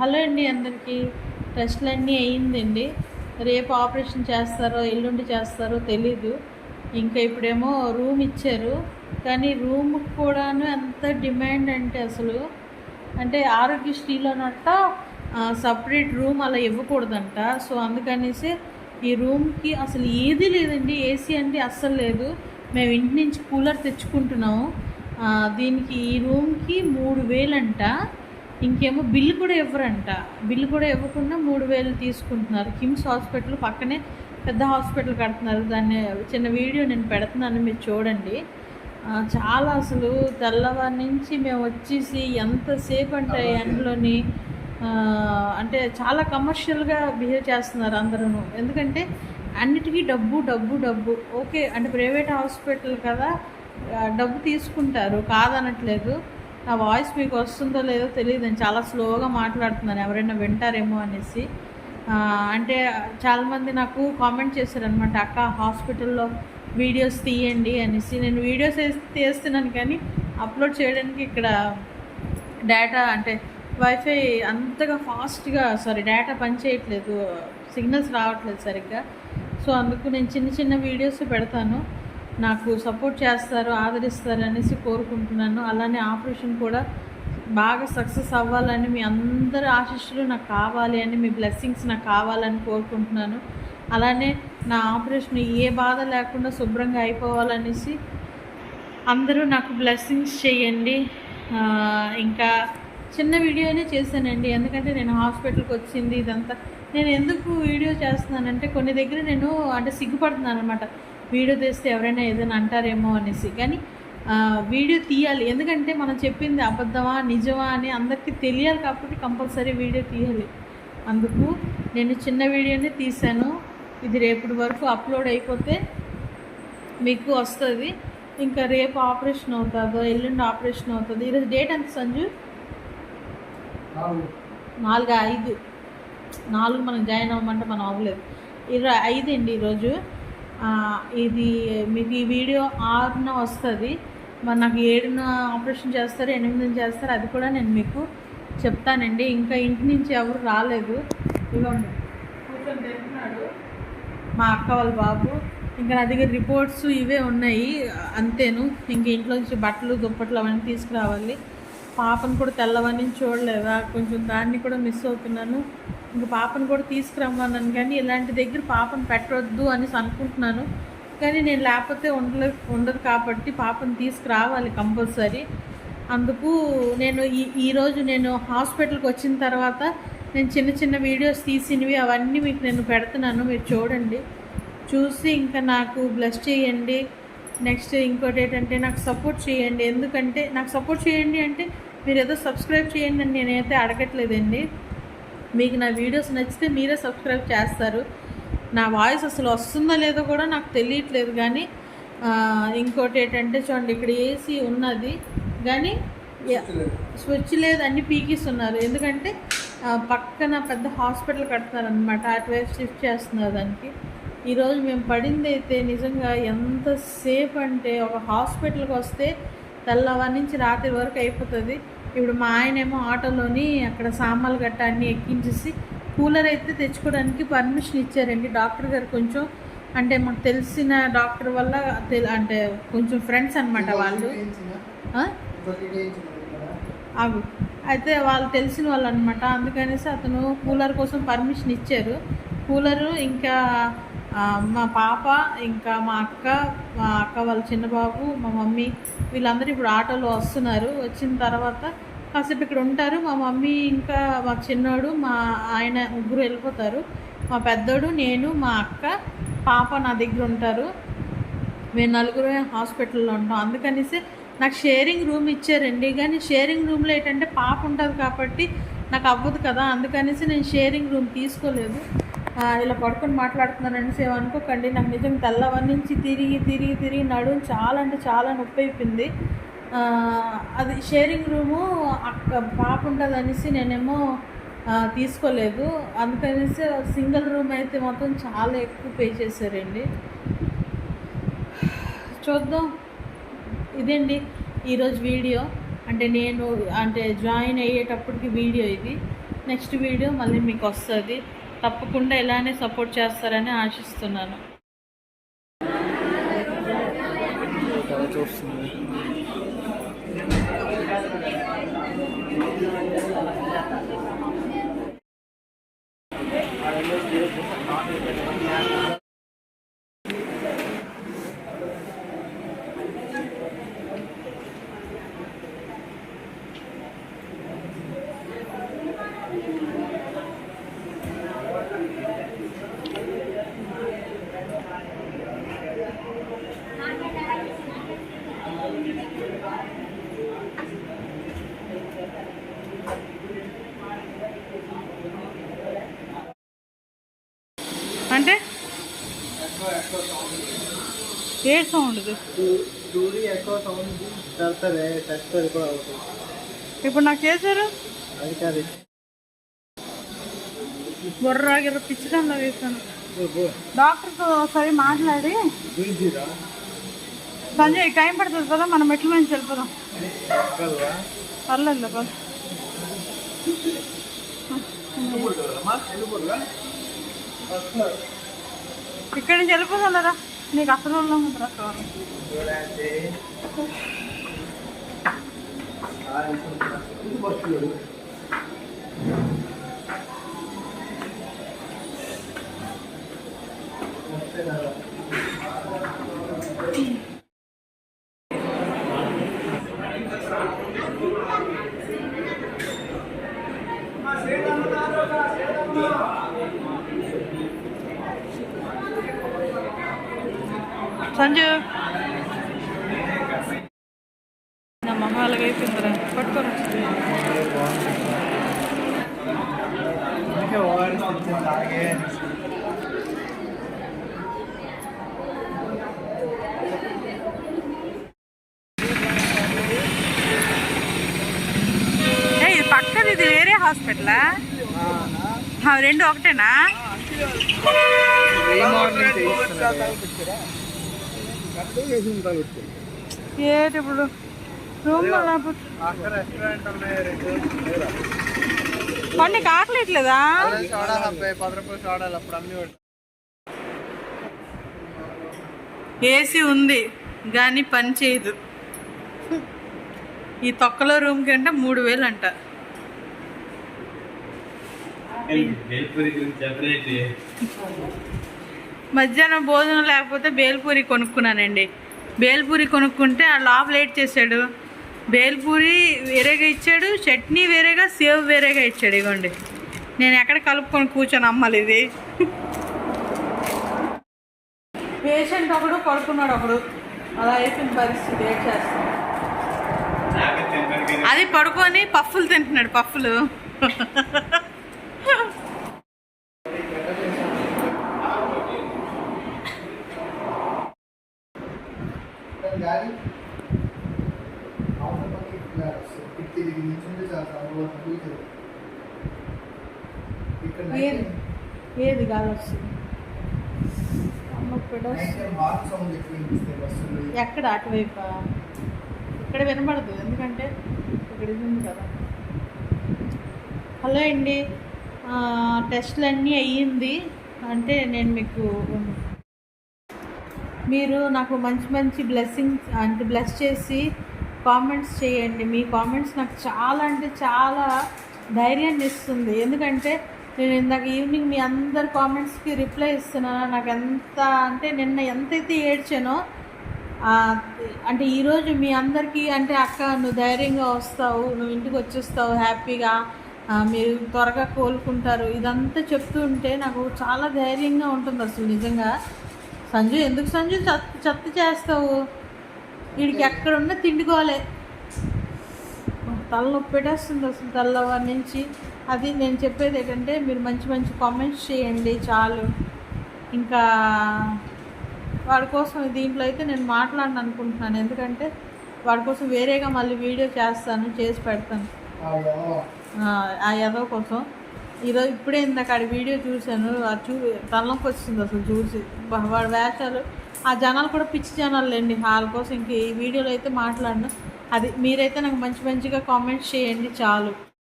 Hello అండి అందరికీ. టెస్ట్లు అన్నీ అయ్యిందండి. రేపు ఆపరేషన్ చేస్తారో ఎల్లుండి చేస్తారో తెలీదు. ఇంకా ఇప్పుడేమో రూమ్ ఇచ్చారు. కానీ రూమ్ కూడాను ఎంత డిమాండ్ అంటే అసలు. అంటే ఆరోగ్యశ్రీలోనట్ట సపరేట్ రూమ్ అలా ఇవ్వకూడదంట. సో అందుకనేసి ఈ రూమ్కి అసలు ఏది లేదండి. ఏసీ అంటే అస్సలు లేదు. మేము ఇంటి నుంచి కూలర్ తెచ్చుకుంటున్నాము. దీనికి ఈ రూమ్కి మూడు వేలంట. ఇంకేమో బిల్లు కూడా ఇవ్వరంట. బిల్లు కూడా ఇవ్వకుండా మూడు వేలు తీసుకుంటున్నారు. కిమ్స్ హాస్పిటల్ పక్కనే పెద్ద హాస్పిటల్ కడుతున్నారు. దాన్ని చిన్న వీడియో నేను పెడుతున్నాను మీరు చూడండి. చాలా అసలు తెల్లవారి నుంచి మేము వచ్చేసి ఎంతసేపు అంటే ఎండలోని అంటే చాలా కమర్షియల్గా బిహేవ్ చేస్తున్నారు అందరూ ఎందుకంటే అన్నిటికీ డబ్బు డబ్బు డబ్బు. ఓకే అంటే ప్రైవేట్ హాస్పిటల్ కదా డబ్బు తీసుకుంటారు. కాదనట్లేదు. నా వాయిస్ మీకు వస్తుందో లేదో తెలియదు. నేను చాలా స్లోగా మాట్లాడుతున్నాను. ఎవరైనా వింటారేమో అనేసి. అంటే చాలామంది నాకు కామెంట్ చేశారనమాట అక్క హాస్పిటల్లో వీడియోస్ తీయండి అనేసి. నేను వీడియోస్ తీస్తున్నాను కానీ అప్లోడ్ చేయడానికి ఇక్కడ డేటా అంటే వైఫై అంతగా ఫాస్ట్గా సారీ డేటా పనిచేయట్లేదు సిగ్నల్స్ రావట్లేదు సరిగ్గా. సో అందుకు నేను చిన్న చిన్న వీడియోస్ పెడతాను. నాకు సపోర్ట్ చేస్తారు ఆదరిస్తారు అనేసి కోరుకుంటున్నాను. అలానే ఆపరేషన్ కూడా బాగా సక్సెస్ అవ్వాలని మీ అందరి ఆశీస్సులు నాకు కావాలి అని మీ బ్లెస్సింగ్స్ నాకు కావాలని కోరుకుంటున్నాను. అలానే నా ఆపరేషన్ ఏ బాధ లేకుండా శుభ్రంగా అయిపోవాలనేసి అందరూ నాకు బ్లెస్సింగ్స్ చేయండి. ఇంకా చిన్న వీడియోనే చేశానండి. ఎందుకంటే నేను హాస్పిటల్కి వచ్చింది ఇదంతా. నేను ఎందుకు వీడియో చేస్తున్నానంటే కొన్ని దగ్గర నేను అంటే సిగ్గుపడుతున్నాను అనమాట వీడియో తీస్తే ఎవరైనా ఏదైనా అంటారేమో అనేసి. కానీ వీడియో తీయాలి. ఎందుకంటే మనం చెప్పింది అబద్ధమా నిజమా అని అందరికీ తెలియాలి కాబట్టి కంపల్సరీ వీడియో తీయాలి. అందుకు నేను చిన్న వీడియోనే తీశాను. ఇది రేపటి వరకు అప్లోడ్ అయిపోతే మీకు వస్తుంది. ఇంకా రేపు ఆపరేషన్ అవుతుందో ఎల్లుండి ఆపరేషన్ అవుతుంది. ఈరోజు డేట్ ఎంత సంజు? నాలుగు? ఐదు. నాలుగు మనం జాయిన్ అవ్వమంటే మనం అవ్వలేదు. ఇరవై ఐదు అండి ఈరోజు. ఇది మీకు ఈ వీడియో ఆరున వస్తుంది. మరి నాకు ఏడున ఆపరేషన్ చేస్తారు ఎనిమిదిన చేస్తారు అది కూడా నేను మీకు చెప్తానండి. ఇంకా ఇంటి నుంచి ఎవరు రాలేదు. ఇవ్వండి కూర్చొని మా అక్క వాళ్ళ బాబు. ఇంకా నా దగ్గర రిపోర్ట్స్ ఇవే ఉన్నాయి అంతేను. ఇంక ఇంట్లో నుంచి బట్టలు దుప్పట్లు అవన్నీ తీసుకురావాలి. పాపను కూడా తెల్లవని చూడలేదా? కొంచెం దాన్ని కూడా మిస్ అవుతున్నాను. ఇంకా పాపను కూడా తీసుకురమ్మన్నాను కానీ ఇలాంటి దగ్గర పాపను పెట్టవద్దు అని అనుకుంటున్నాను. కానీ నేను లేకపోతే ఉండలే ఉండదు కాబట్టి పాపను తీసుకురావాలి కంపల్సరీ. అందుకు నేను ఈ ఈరోజు నేను హాస్పిటల్కి వచ్చిన తర్వాత నేను చిన్న చిన్న వీడియోస్ తీసినవి అవన్నీ మీకు నేను పెడుతున్నాను. మీరు చూడండి. చూసి ఇంకా నాకు బ్లెస్ చేయండి. నెక్స్ట్ ఇంకోటి ఏంటంటే నాకు సపోర్ట్ చేయండి. ఎందుకంటే నాకు సపోర్ట్ చేయండి అంటే మీరు ఏదో సబ్స్క్రైబ్ చేయండి అని నేనైతే అడగట్లేదండి. మీకు నా వీడియోస్ నచ్చితే మీరే సబ్స్క్రైబ్ చేస్తారు. నా వాయిస్ అసలు వస్తుందో లేదో కూడా నాకు తెలియట్లేదు కానీ ఇంకోటి ఏంటంటే చూడండి ఇక్కడ ఏసీ ఉన్నది. కానీ స్విచ్ లేదు అన్ని పీకిస్తున్నారు. ఎందుకంటే పక్కన పెద్ద హాస్పిటల్ కడుతున్నారు అనమాట అటువైపు షిఫ్ట్ చేస్తున్నారు దానికి. ఈరోజు మేము పడింది అయితే నిజంగా ఎంతసేపు అంటే ఒక హాస్పిటల్కి వస్తే తెల్లవారి నుంచి రాత్రి వరకు అయిపోతుంది. ఇప్పుడు మా ఆయన ఏమో ఆటోలోని అక్కడ సామాన్లు గట్ట అన్నీ ఎక్కించేసి కూలర్ అయితే తెచ్చుకోవడానికి పర్మిషన్ ఇచ్చారండి. డాక్టర్ గారు కొంచెం అంటే మాకు తెలిసిన డాక్టర్ వల్ల అంటే కొంచెం ఫ్రెండ్స్ అనమాట వాళ్ళు? ఆగు అయితే వాళ్ళు తెలిసిన వాళ్ళు అనమాట అందుకనేసి అతను కూలర్ కోసం పర్మిషన్ ఇచ్చారు. కూలరు ఇంకా మా పాప ఇంకా మా అక్క మా అక్క వాళ్ళ చిన్న బాబు మా మమ్మీ వీళ్ళందరూ ఇప్పుడు ఆటోలో వస్తున్నారు. వచ్చిన తర్వాత కాసేపు ఇక్కడ ఉంటారు. మా మమ్మీ ఇంకా మా చిన్నోడు మా ఆయన ముగ్గురు వెళ్ళిపోతారు. మా పెద్దోడు నేను మా అక్క పాప నా దగ్గర ఉంటారు. మేము నలుగురు హాస్పిటల్లో ఉంటాం. అందుకనేసి నాకు షేరింగ్ రూమ్ ఇచ్చారండి. కానీ షేరింగ్ రూమ్లో ఏంటంటే పాప ఉంటుంది కాబట్టి నాకు అవ్వదు కదా. అందుకనేసి నేను షేరింగ్ రూమ్ తీసుకోలేదు. ఇలా పడుకొని మాట్లాడుతున్నాను అనేసి ఏమనుకోకండి నాకు నిజం తెల్లవరి నుంచి తిరిగి తిరిగి తిరిగి నడుము చాలా అంటే చాలా నొప్పి అయిపోయింది. అది షేరింగ్ రూము అక్క పాప ఉంటుంది అనేసి నేనేమో తీసుకోలేదు. అందుకనేసి సింగిల్ రూమ్ అయితే మొత్తం చాలా ఎక్కువ పే చేశారండి. చూద్దాం. ఇదండి ఈరోజు వీడియో. అంటే నేను అంటే జాయిన్ అయ్యేటప్పటికి వీడియో ఇది. నెక్స్ట్ వీడియో మళ్ళీ మీకు వస్తుంది. తప్పకుండా ఇలానే సపోర్ట్ చేస్తారని ఆశిస్తున్నాను చాలా చూస్తుంది అంటే ఏ సౌండ్ దూరి ఎక్కువ సౌండ్ అవుతుంది. ఇప్పుడు నాకు చేశారు? అది కాదు. బుర్ర గిర్ర పిచ్చడంలో వేసాను. డాక్టర్తో ఒకసారి మాట్లాడి. సంజయ్ టైం పడుతుంది కదా మనం మెట్ల నుంచి వెళ్ళిపోదాం? పర్లేదు పద ఇక్కడి నుంచి వెళ్ళిపోగలరా నీకు అసలు ఉందిరా చూడండి సంజు. నా మొహం అలాగైపోయిందిరా. పట్టుకోరా. పక్కన ఇది వేరే హాస్పిటలా? రెండు ఒకటేనా? ఏంటి ఇప్పుడు? రూమ్? పండి కాకలేట్లేదా? ఏసీ ఉంది కానీ పని చేయదు. ఈ తొక్కలో రూమ్ కంటే మూడు వేలు అంట. గురించి మధ్యాహ్నం భోజనం లేకపోతే బేల్పూరి కొనుక్కున్నానండి. బేల్పూరి కొనుక్కుంటే ఆ లోపల లేట్ చేశాడు. బేల్పూరి వేరేగా ఇచ్చాడు చట్నీ వేరేగా సేవ్ వేరేగా ఇచ్చాడు. ఇగోండి. నేను ఎక్కడ కలుపుకొని కూర్చొని అమ్మాలి ఇది. పేషెంట్ ఒకడు పడుకున్నాడు ఒకడు. అలా అయిపోయిన పరిస్థితి ఏం చేస్తాం? అది పడుకొని పఫ్ఫులు తింటున్నాడు పఫ్ఫులు గాలి అవతల పక్కకి ఇలా వస్తుంది. ఇటు తిరిగి నిల్చుంటే ఇక్కడ ఏది కాదు ఏది వస్తుంది. ఎక్కడ? అటువైపు? ఇక్కడ వినబడదు ఎందుకంటే ఇక్కడ ఉంది కదా. హలో అండి. టెస్ట్లు అన్నీ అయ్యింది. అంటే నేను మీకు మీరు నాకు మంచి మంచి బ్లెస్సింగ్స్ అంటే బ్లెస్ చేసి కామెంట్స్ చేయండి. మీ కామెంట్స్ నాకు చాలా అంటే చాలా ధైర్యాన్ని ఇస్తుంది. ఎందుకంటే నేను ఇందాక ఈవినింగ్ మీ అందరి కామెంట్స్కి రిప్లై ఇస్తున్నాను. నాకు ఎంత అంటే నిన్న ఎంతైతే ఏడ్చానో అంటే ఈరోజు మీ అందరికీ అంటే అక్క నువ్వు ధైర్యంగా వస్తావు నువ్వు ఇంటికి వచ్చేస్తావు హ్యాపీగా మీరు త్వరగా కోలుకుంటారు. ఇదంతా చెప్తూ ఉంటే నాకు చాలా ధైర్యంగా ఉంటుంది అసలు నిజంగా. సంజు ఎందుకు సంజు చత్ చెత్త చేస్తావు? వీడికి ఎక్కడున్నా తిండికోలే తలనొప్పి పెట్టేస్తుంది అసలు తెల్లవారి నుంచి. అది నేను చెప్పేది ఏంటంటే మీరు మంచి మంచి కామెంట్స్ చేయండి చాలు. ఇంకా వాడి కోసం దీంట్లో అయితే నేను మాట్లాడను అనుకుంటున్నాను. ఎందుకంటే వాడి కోసం వేరేగా మళ్ళీ వీడియో చేస్తాను చేసి పెడతాను. ఆ, ఎదవ కోసం. ఈరోజు ఇప్పుడే ఇందాక ఆడి వీడియో చూశాను. అది చూ తలనొప్పి వచ్చింది అసలు చూసి. వాడి వేషాలు ఆ జనాలు కూడా పిచ్చి జనాలు లేండి. వాళ్ళ కోసం ఇంక ఈ వీడియోలో అయితే మాట్లాడను. అది మీరైతే నాకు మంచి మంచిగా కామెంట్స్ చేయండి చాలు.